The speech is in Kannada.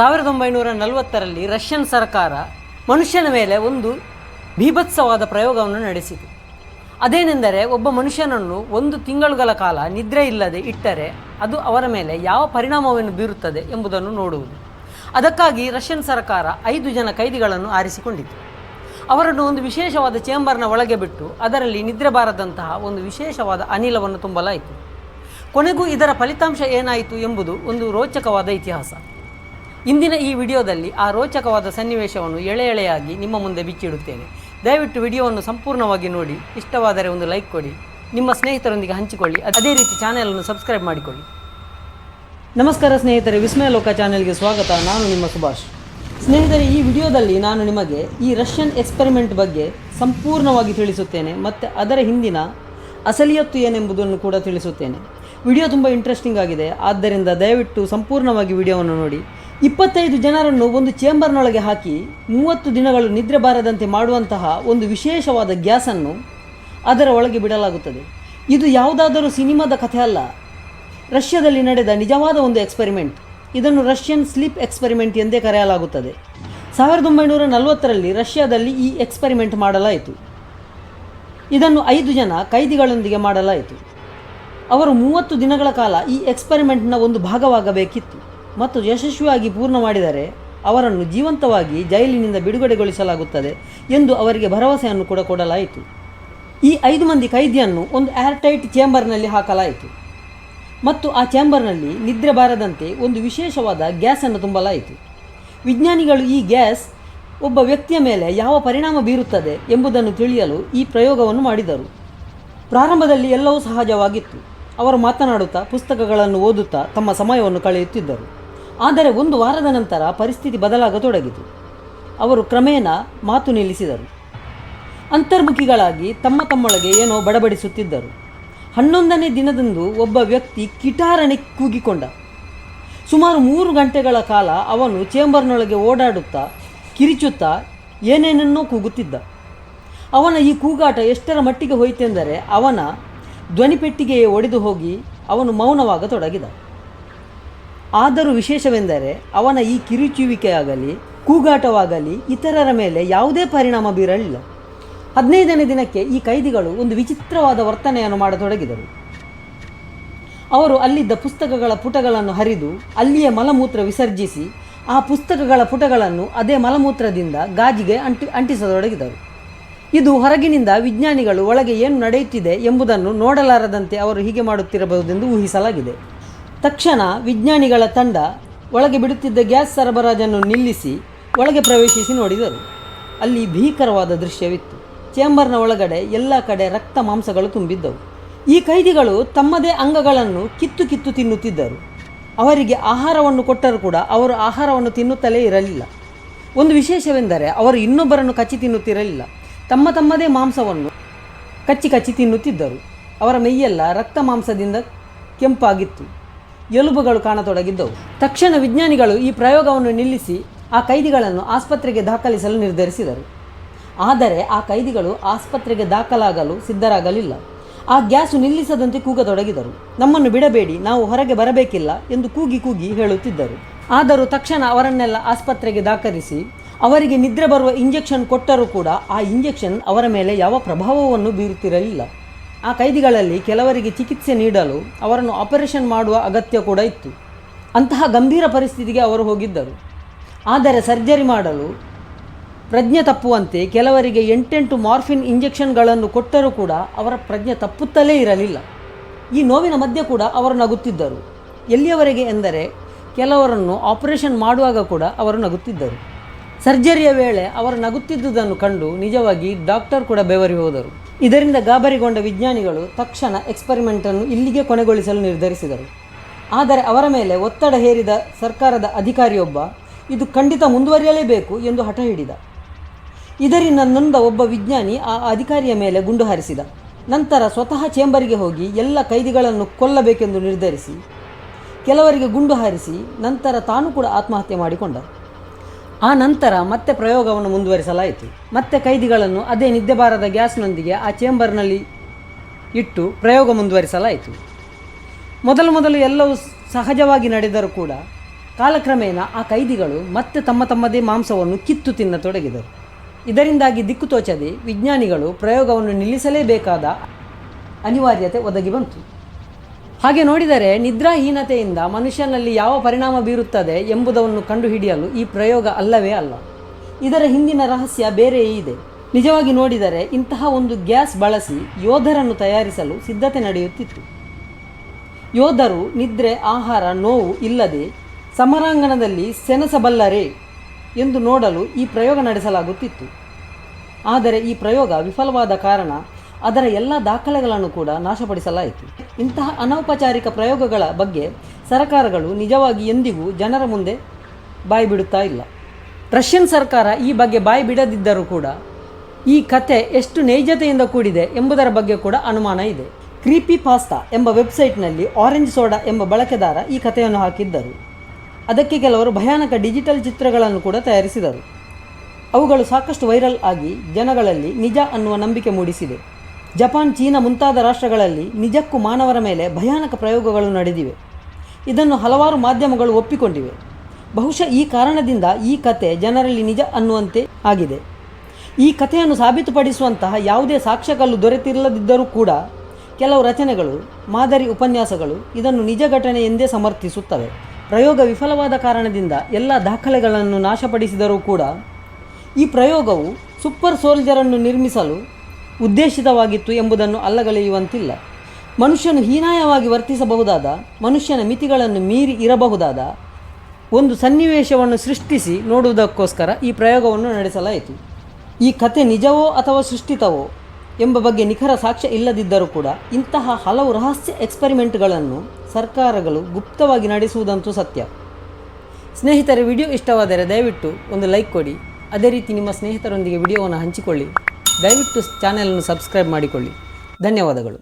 ಸಾವಿರದ ಒಂಬೈನೂರ ನಲವತ್ತರಲ್ಲಿ ರಷ್ಯನ್ ಸರ್ಕಾರ ಮನುಷ್ಯನ ಮೇಲೆ ಒಂದು ಭೀಭತ್ಸವಾದ ಪ್ರಯೋಗವನ್ನು ನಡೆಸಿತು. ಅದೇನೆಂದರೆ ಒಬ್ಬ ಮನುಷ್ಯನನ್ನು ಒಂದು ತಿಂಗಳುಗಳ ಕಾಲ ನಿದ್ರೆ ಇಲ್ಲದೆ ಇಟ್ಟರೆ ಅದು ಅವರ ಮೇಲೆ ಯಾವ ಪರಿಣಾಮವನ್ನು ಬೀರುತ್ತದೆ ಎಂಬುದನ್ನು ನೋಡುವುದು. ಅದಕ್ಕಾಗಿ ರಷ್ಯನ್ ಸರ್ಕಾರ ಐದು ಜನ ಕೈದಿಗಳನ್ನು ಆರಿಸಿಕೊಂಡಿತು. ಅವರನ್ನು ಒಂದು ವಿಶೇಷವಾದ ಚೇಂಬರ್ನ ಒಳಗೆ ಬಿಟ್ಟು ಅದರಲ್ಲಿ ನಿದ್ರೆ ಬಾರದಂತಹ ಒಂದು ವಿಶೇಷವಾದ ಅನಿಲವನ್ನು ತುಂಬಲಾಯಿತು. ಕೊನೆಗೂ ಇದರ ಫಲಿತಾಂಶ ಏನಾಯಿತು ಎಂಬುದು ಒಂದು ರೋಚಕವಾದ ಇತಿಹಾಸ. ಇಂದಿನ ಈ ವಿಡಿಯೋದಲ್ಲಿ ಆ ರೋಚಕವಾದ ಸನ್ನಿವೇಶವನ್ನು ಎಳೆ ಎಳೆಯಾಗಿ ನಿಮ್ಮ ಮುಂದೆ ಬಿಚ್ಚಿಡುತ್ತೇನೆ. ದಯವಿಟ್ಟು ವಿಡಿಯೋವನ್ನು ಸಂಪೂರ್ಣವಾಗಿ ನೋಡಿ, ಇಷ್ಟವಾದರೆ ಒಂದು ಲೈಕ್ ಕೊಡಿ, ನಿಮ್ಮ ಸ್ನೇಹಿತರೊಂದಿಗೆ ಹಂಚಿಕೊಳ್ಳಿ, ಅದೇ ರೀತಿ ಚಾನೆಲನ್ನು ಸಬ್ಸ್ಕ್ರೈಬ್ ಮಾಡಿಕೊಳ್ಳಿ. ನಮಸ್ಕಾರ ಸ್ನೇಹಿತರೆ, ವಿಸ್ಮಯ ಲೋಕ ಚಾನೆಲ್ಗೆ ಸ್ವಾಗತ. ನಾನು ನಿಮ್ಮ ಸುಭಾಷ್. ಸ್ನೇಹಿತರೆ, ಈ ವಿಡಿಯೋದಲ್ಲಿ ನಾನು ನಿಮಗೆ ಈ ರಷ್ಯನ್ ಎಕ್ಸ್ಪೆರಿಮೆಂಟ್ ಬಗ್ಗೆ ಸಂಪೂರ್ಣವಾಗಿ ತಿಳಿಸುತ್ತೇನೆ, ಮತ್ತು ಅದರ ಹಿಂದಿನ ಅಸಲಿಯತ್ತು ಏನೆಂಬುದನ್ನು ಕೂಡ ತಿಳಿಸುತ್ತೇನೆ. ವಿಡಿಯೋ ತುಂಬ ಇಂಟ್ರೆಸ್ಟಿಂಗ್ ಆಗಿದೆ, ಆದ್ದರಿಂದ ದಯವಿಟ್ಟು ಸಂಪೂರ್ಣವಾಗಿ ವಿಡಿಯೋವನ್ನು ನೋಡಿ ಇಪ್ಪತ್ತೈದು ಜನರನ್ನು ಒಂದು ಚೇಂಬರ್ನೊಳಗೆ ಹಾಕಿ ಮೂವತ್ತು ದಿನಗಳು ನಿದ್ರೆ ಬಾರದಂತೆ ಮಾಡುವಂತಹ ಒಂದು ವಿಶೇಷವಾದ ಗ್ಯಾಸನ್ನು ಅದರ ಒಳಗೆ ಬಿಡಲಾಗುತ್ತದೆ. ಇದು ಯಾವುದಾದರೂ ಸಿನಿಮಾದ ಕಥೆ ಅಲ್ಲ. ರಷ್ಯಾದಲ್ಲಿ ನಡೆದ ನಿಜವಾದ ಒಂದು ಎಕ್ಸ್ಪೆರಿಮೆಂಟ್. ಇದನ್ನು ರಷ್ಯನ್ ಸ್ಲೀಪ್ ಎಕ್ಸ್ಪೆರಿಮೆಂಟ್ ಎಂದೇ ಕರೆಯಲಾಗುತ್ತದೆ. ಸಾವಿರದ ಒಂಬೈನೂರ ನಲವತ್ತರಲ್ಲಿ ರಷ್ಯಾದಲ್ಲಿ ಈ ಎಕ್ಸ್ಪೆರಿಮೆಂಟ್ ಮಾಡಲಾಯಿತು. ಇದನ್ನು ಐದು ಜನ ಕೈದಿಗಳೊಂದಿಗೆ ಮಾಡಲಾಯಿತು. ಅವರು ಮೂವತ್ತು ದಿನಗಳ ಕಾಲ ಈ ಎಕ್ಸ್ಪೆರಿಮೆಂಟ್ನ ಒಂದು ಭಾಗವಾಗಬೇಕಿತ್ತು. ಮತ್ತು ಯಶಸ್ವಿಯಾಗಿ ಪೂರ್ಣ ಮಾಡಿದರೆ ಅವರನ್ನು ಜೀವಂತವಾಗಿ ಜೈಲಿನಿಂದ ಬಿಡುಗಡೆಗೊಳಿಸಲಾಗುತ್ತದೆ ಎಂದು ಅವರಿಗೆ ಭರವಸೆಯನ್ನು ಕೂಡ ಕೊಡಲಾಯಿತು. ಈ ಐದು ಮಂದಿ ಕೈದಿಯನ್ನು ಒಂದು ಏರ್ಟೈಟ್ ಚೇಂಬರ್ನಲ್ಲಿ ಹಾಕಲಾಯಿತು. ಮತ್ತು ಆ ಚೇಂಬರ್ನಲ್ಲಿ ನಿದ್ರೆ ಬಾರದಂತೆ ಒಂದು ವಿಶೇಷವಾದ ಗ್ಯಾಸನ್ನು ತುಂಬಲಾಯಿತು. ವಿಜ್ಞಾನಿಗಳು ಈ ಗ್ಯಾಸ್ ಒಬ್ಬ ವ್ಯಕ್ತಿಯ ಮೇಲೆ ಯಾವ ಪರಿಣಾಮ ಬೀರುತ್ತದೆ ಎಂಬುದನ್ನು ತಿಳಿಯಲು ಈ ಪ್ರಯೋಗವನ್ನು ಮಾಡಿದರು. ಪ್ರಾರಂಭದಲ್ಲಿ ಎಲ್ಲವೂ ಸಹಜವಾಗಿತ್ತು. ಅವರು ಮಾತನಾಡುತ್ತಾ ಪುಸ್ತಕಗಳನ್ನು ಓದುತ್ತಾ ತಮ್ಮ ಸಮಯವನ್ನು ಕಳೆಯುತ್ತಿದ್ದರು. ಆದರೆ ಒಂದು ವಾರದ ನಂತರ ಪರಿಸ್ಥಿತಿ ಬದಲಾಗತೊಡಗಿತು. ಅವರು ಕ್ರಮೇಣ ಮಾತು ನಿಲ್ಲಿಸಿದರು. ಅಂತರ್ಮುಖಿಗಳಾಗಿ ತಮ್ಮ ತಮ್ಮೊಳಗೆ ಏನೋ ಬಡಬಡಿಸುತ್ತಿದ್ದರು. ಹನ್ನೊಂದನೇ ದಿನದಂದು ಒಬ್ಬ ವ್ಯಕ್ತಿ ಕಿಟಾರಣೆ ಕೂಗಿಕೊಂಡ. ಸುಮಾರು ಮೂರು ಗಂಟೆಗಳ ಕಾಲ ಅವನು ಚೇಂಬರ್ನೊಳಗೆ ಓಡಾಡುತ್ತಾ, ಕಿರಿಚುತ್ತಾ ಏನೇನನ್ನೋ ಕೂಗುತ್ತಿದ್ದ. ಅವನ ಈ ಕೂಗಾಟ ಎಷ್ಟರ ಮಟ್ಟಿಗೆ ಹೋಯಿತೆಂದರೆ ಅವನ ಧ್ವನಿಪೆಟ್ಟಿಗೆಯೇ ಒಡೆದು ಹೋಗಿ ಅವನು ಮೌನವಾಗತೊಡಗಿದ. ಆದರೂ ವಿಶೇಷವೆಂದರೆ ಅವನ ಈ ಕಿರುಚುವಿಕೆಯಾಗಲಿ, ಕೂಗಾಟವಾಗಲಿ ಇತರರ ಮೇಲೆ ಯಾವುದೇ ಪರಿಣಾಮ ಬೀರಲಿಲ್ಲ. ಹದಿನೈದನೇ ದಿನಕ್ಕೆ ಈ ಕೈದಿಗಳು ಒಂದು ವಿಚಿತ್ರವಾದ ವರ್ತನೆಯನ್ನು ಮಾಡತೊಡಗಿದರು. ಅವರು ಅಲ್ಲಿದ್ದ ಪುಸ್ತಕಗಳ ಪುಟಗಳನ್ನು ಹರಿದು ಅಲ್ಲಿಯೇ ಮಲಮೂತ್ರ ವಿಸರ್ಜಿಸಿ ಆ ಪುಸ್ತಕಗಳ ಪುಟಗಳನ್ನು ಅದೇ ಮಲಮೂತ್ರದಿಂದ ಗಾಜಿಗೆ ಅಂಟಿ, ಅಂಟಿಸತೊಡಗಿದರು. ಇದು ಹೊರಗಿನಿಂದ ವಿಜ್ಞಾನಿಗಳು ಒಳಗೆ ಏನು ನಡೆಯುತ್ತಿದೆ ಎಂಬುದನ್ನು ನೋಡಲಾರದಂತೆ ಅವರು ಹೀಗೆ ಮಾಡುತ್ತಿರಬಹುದೆಂದು ಊಹಿಸಲಾಗಿದೆ. ತಕ್ಷಣ ವಿಜ್ಞಾನಿಗಳ ತಂಡ ಒಳಗೆ ಬಿಡುತ್ತಿದ್ದ ಗ್ಯಾಸ್ ಸರಬರಾಜನ್ನು ನಿಲ್ಲಿಸಿ ಒಳಗೆ ಪ್ರವೇಶಿಸಿ ನೋಡಿದರು. ಅಲ್ಲಿ ಭೀಕರವಾದ ದೃಶ್ಯವಿತ್ತು. ಚೇಂಬರ್ನ ಒಳಗಡೆ ಎಲ್ಲ ಕಡೆ ರಕ್ತ ಮಾಂಸಗಳು ತುಂಬಿದ್ದವು. ಈ ಕೈದಿಗಳು ತಮ್ಮದೇ ಅಂಗಗಳನ್ನು ಕಿತ್ತು ಕಿತ್ತು ತಿನ್ನುತ್ತಿದ್ದರು. ಅವರಿಗೆ ಆಹಾರವನ್ನು ಕೊಟ್ಟರೂ ಕೂಡ ಅವರು ಆಹಾರವನ್ನು ತಿನ್ನುತ್ತಲೇ ಇರಲಿಲ್ಲ. ಒಂದು ವಿಶೇಷವೆಂದರೆ ಅವರು ಇನ್ನೊಬ್ಬರನ್ನು ಕಚ್ಚಿ ತಿನ್ನುತ್ತಿರಲಿಲ್ಲ. ತಮ್ಮ ತಮ್ಮದೇ ಮಾಂಸವನ್ನು ಕಚ್ಚಿ ಕಚ್ಚಿ ತಿನ್ನುತ್ತಿದ್ದರು. ಅವರ ಮೈಯೆಲ್ಲ ರಕ್ತ ಮಾಂಸದಿಂದ ಕೆಂಪಾಗಿತ್ತು. ಎಲುಬುಗಳು ಕಾಣತೊಡಗಿದ್ದವು ತಕ್ಷಣ ವಿಜ್ಞಾನಿಗಳು ಈ ಪ್ರಯೋಗವನ್ನು ನಿಲ್ಲಿಸಿ ಆ ಕೈದಿಗಳನ್ನು ಆಸ್ಪತ್ರೆಗೆ ದಾಖಲಿಸಲು ನಿರ್ಧರಿಸಿದರು. ಆದರೆ ಆ ಕೈದಿಗಳು ಆಸ್ಪತ್ರೆಗೆ ದಾಖಲಾಗಲು ಸಿದ್ಧರಾಗಲಿಲ್ಲ. ಆ ಗ್ಯಾಸು ನಿಲ್ಲಿಸದಂತೆ ಕೂಗತೊಡಗಿದರು. ನಮ್ಮನ್ನು ಬಿಡಬೇಡಿ, ನಾವು ಹೊರಗೆ ಬರಬೇಕಿಲ್ಲ ಎಂದು ಕೂಗಿ ಕೂಗಿ ಹೇಳುತ್ತಿದ್ದರು. ಆದರೂ ತಕ್ಷಣ ಅವರನ್ನೆಲ್ಲ ಆಸ್ಪತ್ರೆಗೆ ದಾಖಲಿಸಿ, ಅವರಿಗೆ ನಿದ್ರೆ ಬರುವ ಇಂಜೆಕ್ಷನ್ ಕೊಟ್ಟರೂ ಕೂಡ ಆ ಇಂಜೆಕ್ಷನ್ ಅವರ ಮೇಲೆ ಯಾವ ಪ್ರಭಾವವನ್ನು ಬೀರುತ್ತಿರಲಿಲ್ಲ. ಆ ಕೈದಿಗಳಲ್ಲಿ ಕೆಲವರಿಗೆ ಚಿಕಿತ್ಸೆ ನೀಡಲು ಅವರನ್ನು ಆಪರೇಷನ್ ಮಾಡುವ ಅಗತ್ಯ ಕೂಡ ಇತ್ತು. ಅಂತಹ ಗಂಭೀರ ಪರಿಸ್ಥಿತಿಗೆ ಅವರು ಹೋಗಿದ್ದರು. ಆದರೆ ಸರ್ಜರಿ ಮಾಡಲು ಪ್ರಜ್ಞೆ ತಪ್ಪುವಂತೆ ಕೆಲವರಿಗೆ ಎಂಟೆಂಟು ಮಾರ್ಫಿನ್ ಇಂಜೆಕ್ಷನ್ಗಳನ್ನು ಕೊಟ್ಟರೂ ಕೂಡ ಅವರ ಪ್ರಜ್ಞೆ ತಪ್ಪುತ್ತಲೇ ಇರಲಿಲ್ಲ. ಈ ನೋವಿನ ಮಧ್ಯೆ ಕೂಡ ಅವರು ನಗುತ್ತಿದ್ದರು. ಎಲ್ಲಿಯವರೆಗೆ ಎಂದರೆ ಕೆಲವರನ್ನು ಆಪರೇಷನ್ ಮಾಡುವಾಗ ಕೂಡ ಅವರು ನಗುತ್ತಿದ್ದರು. ಸರ್ಜರಿಯ ವೇಳೆ ಅವರು ನಗುತ್ತಿದ್ದುದನ್ನು ಕಂಡು ನಿಜವಾಗಿ ಡಾಕ್ಟರ್ ಕೂಡ ಬೆವರಿ ಹೋದರು. ಇದರಿಂದ ಗಾಬರಿಗೊಂಡ ವಿಜ್ಞಾನಿಗಳು ತಕ್ಷಣ ಎಕ್ಸ್ಪರಿಮೆಂಟನ್ನು ಇಲ್ಲಿಗೆ ಕೊನೆಗೊಳಿಸಲು ನಿರ್ಧರಿಸಿದರು. ಆದರೆ ಅವರ ಮೇಲೆ ಒತ್ತಡ ಹೇರಿದ ಸರ್ಕಾರದ ಅಧಿಕಾರಿಯೊಬ್ಬ, ಇದು ಖಂಡಿತ ಮುಂದುವರಿಯಲೇಬೇಕು ಎಂದು ಹಠ ಹಿಡಿದ. ಇದರಿಂದ ನೊಂದ ಒಬ್ಬ ವಿಜ್ಞಾನಿ ಆ ಅಧಿಕಾರಿಯ ಮೇಲೆ ಗುಂಡು ಹಾರಿಸಿದ. ನಂತರ ಸ್ವತಃ ಚೇಂಬರಿಗೆ ಹೋಗಿ ಎಲ್ಲ ಕೈದಿಗಳನ್ನು ಕೊಲ್ಲಬೇಕೆಂದು ನಿರ್ಧರಿಸಿ, ಕೆಲವರಿಗೆ ಗುಂಡು ಹಾರಿಸಿ, ನಂತರ ತಾನು ಕೂಡ ಆತ್ಮಹತ್ಯೆ ಮಾಡಿಕೊಂಡ. ಆ ನಂತರ ಮತ್ತೆ ಪ್ರಯೋಗವನ್ನು ಮುಂದುವರಿಸಲಾಯಿತು. ಮತ್ತೆ ಕೈದಿಗಳನ್ನು ಅದೇ ನಿದ್ದೆ ಬಾರದ ಗ್ಯಾಸ್ನೊಂದಿಗೆ ಆ ಚೇಂಬರ್ನಲ್ಲಿ ಇಟ್ಟು ಪ್ರಯೋಗ ಮುಂದುವರಿಸಲಾಯಿತು. ಮೊದಲು ಮೊದಲು ಎಲ್ಲವೂ ಸಹಜವಾಗಿ ನಡೆದರೂ ಕೂಡ ಕಾಲಕ್ರಮೇಣ ಆ ಕೈದಿಗಳು ಮತ್ತೆ ತಮ್ಮ ತಮ್ಮದೇ ಮಾಂಸವನ್ನು ಕಿತ್ತು ತಿನ್ನತೊಡಗಿದರು ಇದರಿಂದಾಗಿ ದಿಕ್ಕು ತೋಚದೆ ವಿಜ್ಞಾನಿಗಳು ಪ್ರಯೋಗವನ್ನು ನಿಲ್ಲಿಸಲೇಬೇಕಾದ ಅನಿವಾರ್ಯತೆ ಒದಗಿ ಬಂತು. ಹಾಗೆ ನೋಡಿದರೆ ನಿದ್ರಾಹೀನತೆಯಿಂದ ಮನುಷ್ಯನಲ್ಲಿ ಯಾವ ಪರಿಣಾಮ ಬೀರುತ್ತದೆ ಎಂಬುದನ್ನು ಕಂಡುಹಿಡಿಯಲು ಈ ಪ್ರಯೋಗ ಅಲ್ಲವೇ ಅಲ್ಲ. ಇದರ ಹಿಂದಿನ ರಹಸ್ಯ ಬೇರೆಯೇ ಇದೆ. ನಿಜವಾಗಿ ನೋಡಿದರೆ ಇಂತಹ ಒಂದು ಗ್ಯಾಸ್ ಬಳಸಿ ಯೋಧರನ್ನು ತಯಾರಿಸಲು ಸಿದ್ಧತೆ ನಡೆಯುತ್ತಿತ್ತು. ಯೋಧರು ನಿದ್ರೆ, ಆಹಾರ, ನೋವು ಇಲ್ಲದೆ ಸಮರಾಂಗಣದಲ್ಲಿ ಸೆನಸಬಲ್ಲರೇ ಎಂದು ನೋಡಲು ಈ ಪ್ರಯೋಗ ನಡೆಸಲಾಗುತ್ತಿತ್ತು. ಆದರೆ ಈ ಪ್ರಯೋಗ ವಿಫಲವಾದ ಕಾರಣ ಅದರ ಎಲ್ಲ ದಾಖಲೆಗಳನ್ನು ಕೂಡ ನಾಶಪಡಿಸಲಾಯಿತು. ಇಂತಹ ಅನೌಪಚಾರಿಕ ಪ್ರಯೋಗಗಳ ಬಗ್ಗೆ ಸರ್ಕಾರಗಳು ನಿಜವಾಗಿ ಎಂದಿಗೂ ಜನರ ಮುಂದೆ ಬಾಯಿ ಬಿಡುತ್ತಾ ಇಲ್ಲ. ರಷ್ಯನ್ ಸರ್ಕಾರ ಈ ಬಗ್ಗೆ ಬಾಯಿ ಬಿಡದಿದ್ದರೂ ಕೂಡ ಈ ಕತೆ ಎಷ್ಟು ನೈಜತೆಯಿಂದ ಕೂಡಿದೆ ಎಂಬುದರ ಬಗ್ಗೆ ಕೂಡ ಅನುಮಾನ ಇದೆ. ಕ್ರೀಪಿ ಪಾಸ್ತಾ ಎಂಬ ವೆಬ್ಸೈಟ್ನಲ್ಲಿ ಆರೆಂಜ್ ಸೋಡಾ ಎಂಬ ಬಳಕೆದಾರ ಈ ಕಥೆಯನ್ನು ಹಾಕಿದ್ದರು. ಅದಕ್ಕೆ ಕೆಲವರು ಭಯಾನಕ ಡಿಜಿಟಲ್ ಚಿತ್ರಗಳನ್ನು ಕೂಡ ತಯಾರಿಸಿದರು. ಅವುಗಳು ಸಾಕಷ್ಟು ವೈರಲ್ ಆಗಿ ಜನಗಳಲ್ಲಿ ನಿಜ ಅನ್ನುವ ನಂಬಿಕೆ ಮೂಡಿಸಿದೆ. ಜಪಾನ್, ಚೀನಾ ಮುಂತಾದ ರಾಷ್ಟ್ರಗಳಲ್ಲಿ ನಿಜಕ್ಕೂ ಮಾನವರ ಮೇಲೆ ಭಯಾನಕ ಪ್ರಯೋಗಗಳು ನಡೆದಿವೆ. ಇದನ್ನು ಹಲವಾರು ಮಾಧ್ಯಮಗಳು ಒಪ್ಪಿಕೊಂಡಿವೆ. ಬಹುಶಃ ಈ ಕಾರಣದಿಂದ ಈ ಕತೆ ಜನರಲ್ಲಿ ನಿಜ ಅನ್ನುವಂತೆ ಆಗಿದೆ. ಈ ಕಥೆಯನ್ನು ಸಾಬೀತುಪಡಿಸುವಂತಹ ಯಾವುದೇ ಸಾಕ್ಷ್ಯಗಳು ದೊರೆತಿಲ್ಲದಿದ್ದರೂ ಕೂಡ ಕೆಲವು ರಚನೆಗಳು, ಮಾದರಿ ಉಪನ್ಯಾಸಗಳು ಇದನ್ನು ನಿಜ ಘಟನೆ ಎಂದೇ ಸಮರ್ಥಿಸುತ್ತವೆ. ಪ್ರಯೋಗ ವಿಫಲವಾದ ಕಾರಣದಿಂದ ಎಲ್ಲ ದಾಖಲೆಗಳನ್ನು ನಾಶಪಡಿಸಿದರೂ ಕೂಡ ಈ ಪ್ರಯೋಗವು ಸೂಪರ್ ಸೋಲ್ಜರನ್ನು ನಿರ್ಮಿಸಲು ಉದ್ದೇಶಿತವಾಗಿತ್ತು ಎಂಬುದನ್ನು ಅಲ್ಲಗಳೆಯುವಂತಿಲ್ಲ. ಮನುಷ್ಯನು ಹೀನಾಯವಾಗಿ ವರ್ತಿಸಬಹುದಾದ, ಮನುಷ್ಯನ ಮಿತಿಗಳನ್ನು ಮೀರಿ ಇರಬಹುದಾದ ಒಂದು ಸನ್ನಿವೇಶವನ್ನು ಸೃಷ್ಟಿಸಿ ನೋಡುವುದಕ್ಕೋಸ್ಕರ ಈ ಪ್ರಯೋಗವನ್ನು ನಡೆಸಲಾಯಿತು. ಈ ಕತೆ ನಿಜವೋ ಅಥವಾ ಸೃಷ್ಟಿತವೋ ಎಂಬ ಬಗ್ಗೆ ನಿಖರ ಸಾಕ್ಷ್ಯ ಇಲ್ಲದಿದ್ದರೂ ಕೂಡ ಇಂತಹ ಹಲವು ರಹಸ್ಯ ಎಕ್ಸ್ಪರಿಮೆಂಟ್ಗಳನ್ನು ಸರ್ಕಾರಗಳು ಗುಪ್ತವಾಗಿ ನಡೆಸುವುದಂತೂ ಸತ್ಯ. ಸ್ನೇಹಿತರೆ, ವಿಡಿಯೋ ಇಷ್ಟವಾದರೆ ದಯವಿಟ್ಟು ಒಂದು ಲೈಕ್ ಕೊಡಿ. ಅದೇ ರೀತಿ ನಿಮ್ಮ ಸ್ನೇಹಿತರೊಂದಿಗೆ ವಿಡಿಯೋವನ್ನು ಹಂಚಿಕೊಳ್ಳಿ. ದಯವಿಟ್ಟು ಚಾನೆಲನ್ನು ಸಬ್ಸ್ಕ್ರೈಬ್ ಮಾಡಿಕೊಳ್ಳಿ. ಧನ್ಯವಾದಗಳು.